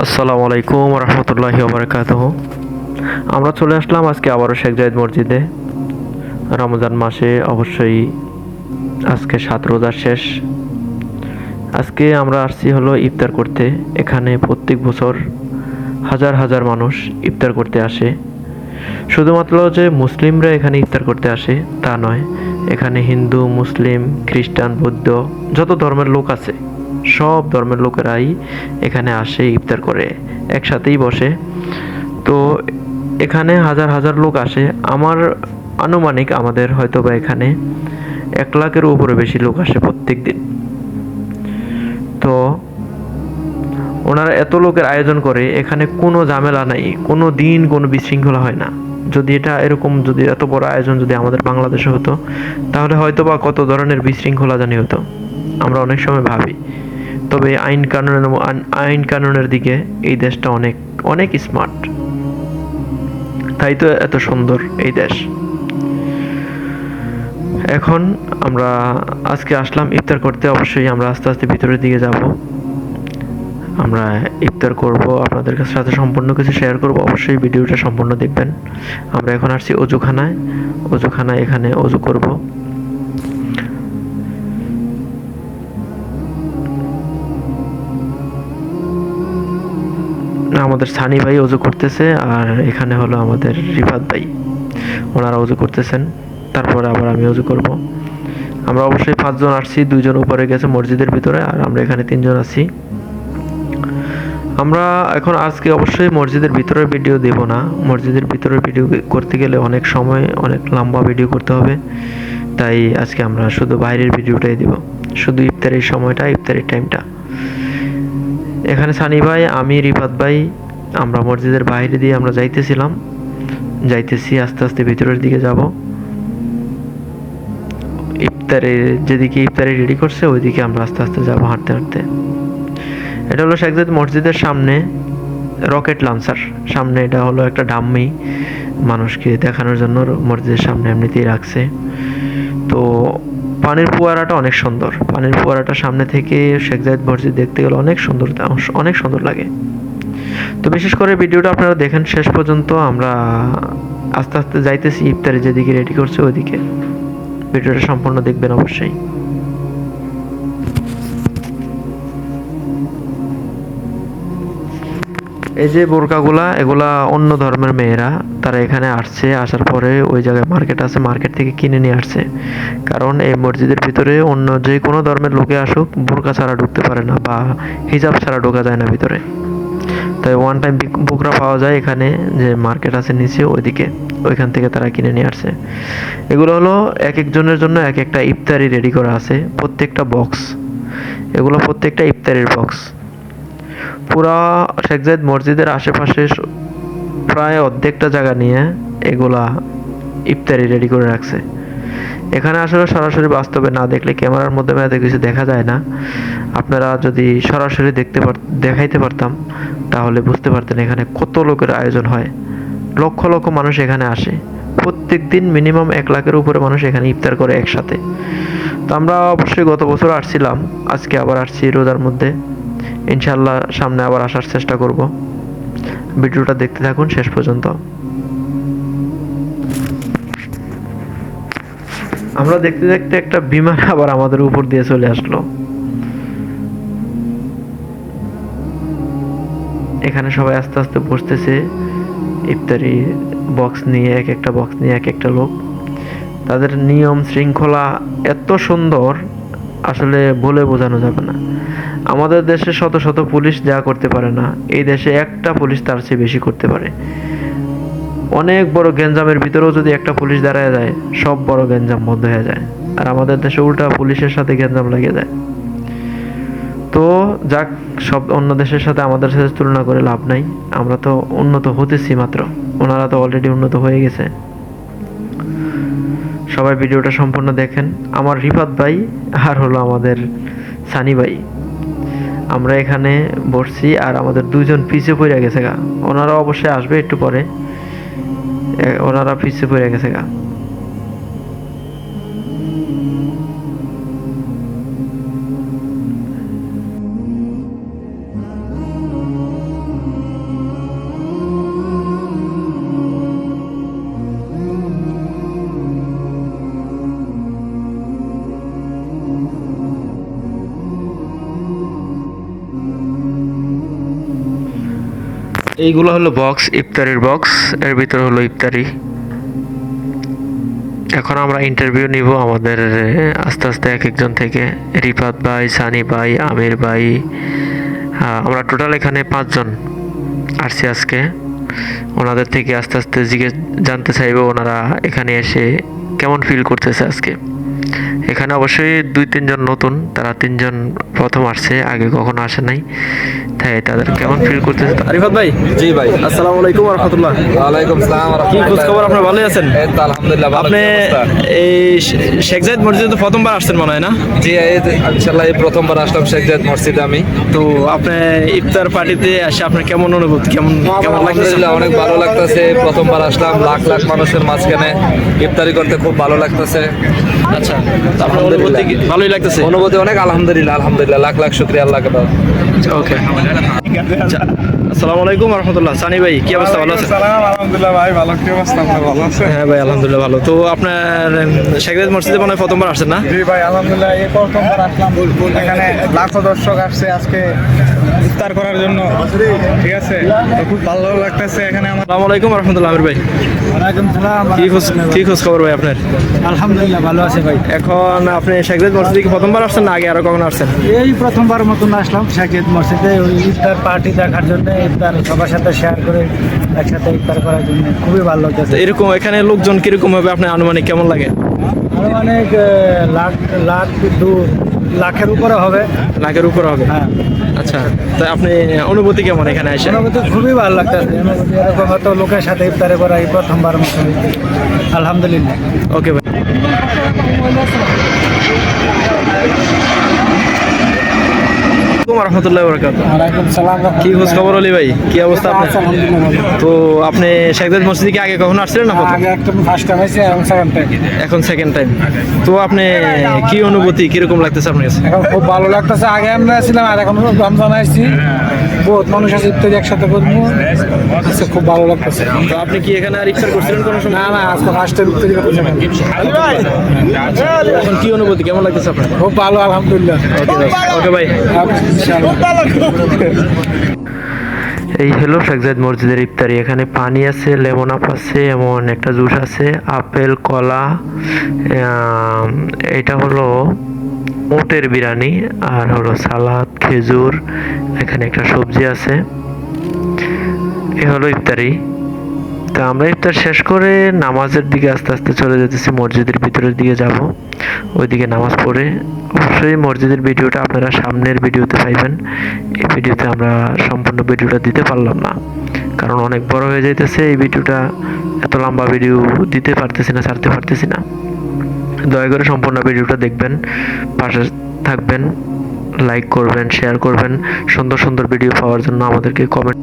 আসসালামু আলাইকুম রহমতুল্লাহি ওবরাকাত আমরা চলে আসলাম আজকে আবারও শেখ জায়েদ মসজিদে। রমজান মাসে অবশ্যই আজকে সাত রোজার শেষ। আজকে আমরা আসছি হলো ইফতার করতে। এখানে প্রত্যেক বছর হাজার হাজার মানুষ ইফতার করতে আসে। শুধুমাত্র যে মুসলিমরা এখানে ইফতার করতে আসে তা নয়, এখানে হিন্দু, মুসলিম, খ্রিস্টান, বৌদ্ধ, যত ধর্মের লোক আছে সব ধর্মের লোকেরাই এখানে আসে, ইফতার করে, একসাথেই বসে। তো এখানে হাজার হাজার লোক আসে। আমার আনুমানিক আমাদের হয়তো বা এখানে এক লাখের উপরে বেশি লোক আসে প্রত্যেক দিন তো ওনারা এত লোকের আয়োজন করে, এখানে কোনো ঝামেলা নাই, কোনো দিন কোনো বিশৃঙ্খলা হয় না। যদি এটা এরকম যদি এত বড় আয়োজন যদি আমাদের বাংলাদেশে হতো, তাহলে হয়তো বা কত ধরনের বিশৃঙ্খলা জানি হতো। আমরা অনেক সময় ভাবি। তবে আইন কানুনের আইন- কানুনের দিকে এই দেশটা অনেক অনেক স্মার্ট তাই তো এত সুন্দর এই দেশ। এখন আমরা আজকে আসলাম ইফতার করতে, অবশ্যই আমরা আস্তে আস্তে ভিতরের দিকে যাব। আমরা ইফতার করব, আপনাদের সাথে সম্পূর্ণ কিছু শেয়ার করব, অবশ্যই ভিডিওটা সম্পূর্ণ দেখবেন। আমরা এখন আসছি অজুখানায়। অজুখানায় এখানে অজু করব। আমাদের সানি ভাই অজু করতেছে আর এখানে হলো আমাদের রিফাত ভাই। ওনারা অজু করতেছেন। তারপরে আবার আমি অজু করব। আমরা অবশ্যই পাঁচজন আসছি দুজন উপরে গেছে মসজিদের ভিতরে আর আমরা এখানে তিনজন আছি। আমরা এখন আজকে অবশ্যই মসজিদের ভিতরের ভিডিও দেব না। মসজিদের ভিতরের ভিডিও করতে গেলে অনেক সময়, অনেক লম্বা ভিডিও করতে হবে। তাই আজকে আমরা শুধু বাইরের ভিডিওটাই দেব। শুধু ইফতারের সময়টা, ইফতারের টাইমটা এখানে সানি ভাই, আমি, রিফাত ভাই, আমরা মসজিদের বাইরে দিয়ে আমরা যাইতেছিলাম। যাইতেছি, আস্তে আস্তে ভিতরের দিকে যাব। ইফতারে, যেদিকে ইফতারি রেডি করছে, ওইদিকে আমরা আস্তে আস্তে যাব হাঁটতে হাঁটতে। এটা হলো শেখজাদ মসজিদের সামনে রকেট লঞ্চার সামনে এটা হলো একটা ডাম্মি মানুষকে দেখানোর জন্য মসজিদের সামনে এমনিতেই রাখছে। তো পানির ফোয়ারাটা অনেক সুন্দর। পানির ফোয়ারাটা সামনে থেকে শেখ জায়েদ মসজিদ দেখতে গেলে অনেক সুন্দর অনেক সুন্দর লাগে। তো বিশেষ করে ভিডিওটা আপনারা দেখেন, শেষ পর্যন্ত আমরা আস্তে আস্তে যাইতেছি ইফতারে যেদিকে রেডি করছে ওইদিকে। ভিডিওটা সম্পূর্ণ দেখবেন অবশ্যই। এই যে বোরকাগুলা, এগুলা অন্য ধর্মের মেয়েরা, তারা এখানে আসছে, আসার পরে ওই জায়গায় মার্কেট আছে মার্কেট থেকে কিনে নিয়ে আসছে। কারণ এই মসজিদের ভিতরে অন্য যে কোনো ধর্মের লোকে আসুক, বোরকা ছাড়া ঢুকতে পারে না বা হিজাব ছাড়া ঢোকা যায় না ভিতরে। তাই ওয়ান টাইম বোকরা পাওয়া যায় এখানে, যে মার্কেট আছে নিচে, ওইদিকে, ওইখান থেকে তারা কিনে নিয়ে আসছে। এগুলো হলো এক একজনের জন্য এক একটা ইফতারি রেডি করা আছে, প্রত্যেকটা বক্স এগুলো প্রত্যেকটা ইফতারির বক্স পুরা শেখ জায়েদ মসজিদের আশেপাশে প্রায় অর্ধেকটা জায়গা নিয়ে এগুলা ইফতারি রেডি করে রাখছে। এখানে আসলে সরাসরি বাস্তবে না দেখলে ক্যামেরার মধ্যে এত কিছু দেখা যায় না। আপনারা যদি সরাসরি দেখতে দেখাইতে পারতাম, তাহলে বুঝতে পারতেন এখানে কত লোকের আয়োজন হয়। লক্ষ লক্ষ মানুষ এখানে আসে। প্রত্যেক দিন মিনিমাম এক লাখের উপরে মানুষ এখানে ইফতার করে একসাথে। তো আমরা অবশ্যই গত বছর আসছিলাম, আজকে আবার আসছি রোজার মধ্যে। ইনশাল্লাহ সামনে আবার আসার চেষ্টা করব। ভিডিওটা দেখতে থাকুন শেষ পর্যন্ত। আমরা দেখতে দেখতে একটা বিমান আবার আমাদের উপর দিয়ে চলে আসলো। এখানে সবাই আস্তে আস্তে বসতেছে। ইফতারি বক্স নিয়ে, এক একটা বক্স নিয়ে, এক একটা লোক। তাদের নিয়ম শৃঙ্খলা এত সুন্দর, আসলে বলে বোঝানো যাবে না। আমাদের দেশে শত শত পুলিশ যা করতে পারে না, এই দেশে একটা পুলিশ তার চেয়ে বেশি করতে পারে। অনেক বড় গ্যাঞ্জামের ভিতরেও যদি একটা পুলিশ দাঁড়ায় যায়, সব বড় গ্যাঞ্জাম বন্ধ হয়ে যায়। আর আমাদের দেশে উল্টা পুলিশের সাথে গ্যাঞ্জাম লেগে যায় তো যাক, সব অন্য দেশের সাথে আমাদের সাথে তুলনা করে লাভ নাই। আমরা তো উন্নত হতেছি মাত্র। ওনারা তো অলরেডি উন্নত হয়ে গেছে। সবাই ভিডিওটা সম্পূর্ণ দেখেন। আমার রিফাত ভাই আর হলো আমাদের সানি ভাই। আমরা এখানে বসছি আর আমাদের দুজন পিছিয়ে পড়ে গেছে গা। ওনারা অবশ্যই আসবে একটু পরে। ওনারা পিছিয়ে পড়ে গেছে গা। এইগুলো হলো বক্স ইফতারির বক্স এর ভিতরে হলো ইফতারি। এখন আমরা ইন্টারভিউ নিব আমাদের আস্তে আস্তে এক একজন থেকে। রিফাত ভাই, সানি ভাই, আমির ভাই আমরা টোটাল এখানে পাঁচজন আসছি আজকে। ওনাদের থেকে আস্তে আস্তে জিজ্ঞেস, জানতে চাইব ওনারা এখানে এসে কেমন ফিল করতেছে আজকে। এখানে অবশ্যই দুই তিনজন নতুন তারা তিনজন প্রথম আসছে আগে কখনো আসে নাই। তাই তাদের কেমন ফিল করতেছে? রিফাত ভাই? জি ভাই। আসসালামু আলাইকুম রহমতুল্লাহ। ওয়ালাইকুম সালাম কি খোঁজ খবর? আপনার ভালোই আছেন? আলহামদুলিল্লাহ ভালো আপনি এই শেখ জায়েদ মসজিদে তো প্রথমবার আসছেন মনে হয় না? জি ইনশাআল্লাহ এই প্রথমবার আসলাম শেখ জায়েদ মসজিদে আমি। তো আপনি ইফতার পার্টিতে এসে আপনার কেমন অনুভূতি? কেমন কেমন লাগতেছে? অনেক ভালো লাগতেছে। প্রথমবার আসলাম লাখ লাখ মানুষের মাঝখানে। ইফতারি করতে খুব ভালো লাগতেছে। আচ্ছা কি- ভালোই লাগতেছে। অনুভূতি অনেক আলহামদুলিল্লাহ আলহামদুলিল্লাহ লাখ লাখ শুক্রিয়া আল্লাহকে ওকে আসসালামু আলাইকুম রহমতুল্লাহ। সানি ভাই কি অবস্থা? ভালো আছেন? আলহামদুলিল্লাহ ভাই ভালো। কি অবস্থা? আপনার ভালো আছে হ্যাঁ ভাই আলহামদুলিল্লাহ ভালো। তো আপনার শেখ মসজিদে মনে হয় প্রথমবার আসছেন না? জি ভাই আলহামদুলিল্লাহ এই প্রথমবার আসলাম। এখানে লাখো দর্শক আসছে আজকে। ইফতার করার জন্য। ঠিক আছে? খুব ভালো লাগতেছে এখানে আমার। আসসালামু আলাইকুম রহমতুল্লাহ আমির ভাই। ওয়ালাইকুম সালাম কি খোঁজ কি খোঁজ খবর ভাই আপনার? আলহামদুলিল্লাহ ভালো আছে ভাই। এখন আপনি জায়েদ মসজিদে কি প্রথমবার আসছেন না আগে আরও কখনো আসছেন? এই প্রথমবার মতন আসলাম শাকিদ মসজিদে। ওই ইফতার পার্টি দেখার জন্য ইফতার সবার সাথে শেয়ার করে একসাথে ইফতার করার জন্য খুবই ভালো তো লাগতেছে এরকম এখানে লোকজন কীরকম হবে? আপনার আনুমানিক কেমন লাগে? আরও অনেক লাখ লাখ দু লাখের উপরে হবে। লাখের উপরে হবে। হ্যাঁ। আচ্ছা তো আপনি অনুভূতি কেমন এখানে আসে অনুভূতি খুবই ভালো লাগতেছে। অনুভূতি এরকম হয়তো লোকের সাথে ইফতারে করা এই প্রথমবার আলহামদুলিল্লাহ। ওকে ভাই। রহমতুল্লাহ বরকাত সালাম কি খোঁজ খবর অলি ভাই? কি অবস্থা আপনার? তো আপনি শেখদাদ মসজিদে কি আগে কখনো আসছিলেন না এখন সেকেন্ড টাইম তো আপনি কি অনুভূতি কীরকম লাগতেছে আপনার কাছে? এখন খুব ভালো লাগতেছে। আগে আমরা ছিলাম আর এখন রমজান আসছি। বহুত মানুষ আছে ইত্যাদি একসাথে করব। আজকে খুব ভালো লাগতেছে। তো আপনি কি এখানে আর ইফতার করছিলেন কোনো সময়? না না আজকে ফার্স্ট টাইম ইত্যাদি করতেছে এখন কি অনুভূতি কেমন লাগতেছে আপনার? খুব ভালো আলহামদুলিল্লাহ। ওকে ভাই। এই হলো শেখজাদ মসজিদের ইফতারি। এখানে পানি আছে, লেমন আপ আছে, এমন একটা জুস আছে, আপেল, কলা এটা হলো ওটের বিরিয়ানি আর হলো সালাদ, খেজুর, এখানে একটা সবজি আছে। এ হলো ইফতারি। তা আমরা ইফতার শেষ করে নামাজের দিকে আস্তে আস্তে চলে যেতেছি, মসজিদের ভিতরের দিকে যাব। ওইদিকে নামাজ পড়ে অবশ্যই মসজিদের ভিডিওটা আপনারা সামনের ভিডিওতে পাইবেন। এই ভিডিওতে আমরা সম্পূর্ণ ভিডিওটা দিতে পারলাম না, কারণ অনেক বড় হয়ে যাইতেছে। এই ভিডিওটা এত লম্বা ভিডিও দিতে পারতেছি না, ছাড়তে পারতেছি না। দয়া করে সম্পূর্ণ ভিডিওটা দেখবেন, পাশে থাকবেন লাইক করবেন শেয়ার করবেন। সুন্দর সুন্দর ভিডিও পাওয়ার জন্য আমাদেরকে কমেন্ট